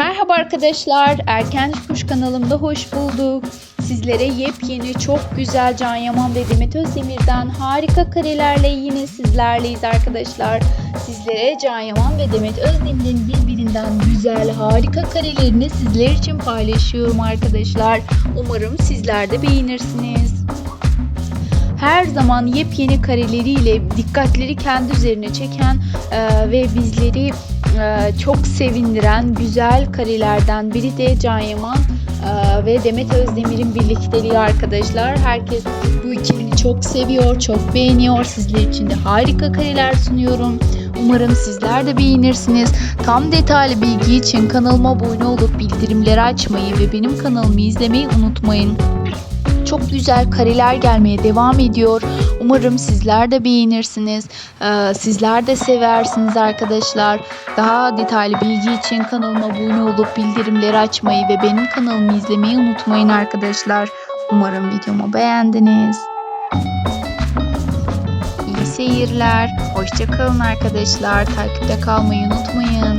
Merhaba arkadaşlar, Erken Kuş kanalımda hoş bulduk. Sizlere yepyeni, çok güzel Can Yaman ve Demet Özdemir'den harika karelerle yine sizlerleyiz arkadaşlar. Sizlere Can Yaman ve Demet Özdemir'in birbirinden güzel, harika karelerini sizler için paylaşıyorum arkadaşlar. Umarım sizler de beğenirsiniz. Her zaman yepyeni kareleriyle dikkatleri kendi üzerine çeken e, ve bizleri çok sevindiren güzel karelerden biri de Can Yaman e, ve Demet Özdemir'in birlikteliği arkadaşlar. Herkes bu ikilini çok seviyor, çok beğeniyor. Sizler için de harika kareler sunuyorum. Umarım sizler de beğenirsiniz. Tam detaylı bilgi için kanalıma abone olup bildirimleri açmayı ve benim kanalımı izlemeyi unutmayın. Çok güzel kareler gelmeye devam ediyor. Umarım sizler de beğenirsiniz. Ee, sizler de seversiniz arkadaşlar. Daha detaylı bilgi için kanalıma abone olup bildirimleri açmayı ve benim kanalımı izlemeyi unutmayın arkadaşlar. Umarım videomu beğendiniz. İyi seyirler. Hoşçakalın arkadaşlar. Takipte kalmayı unutmayın.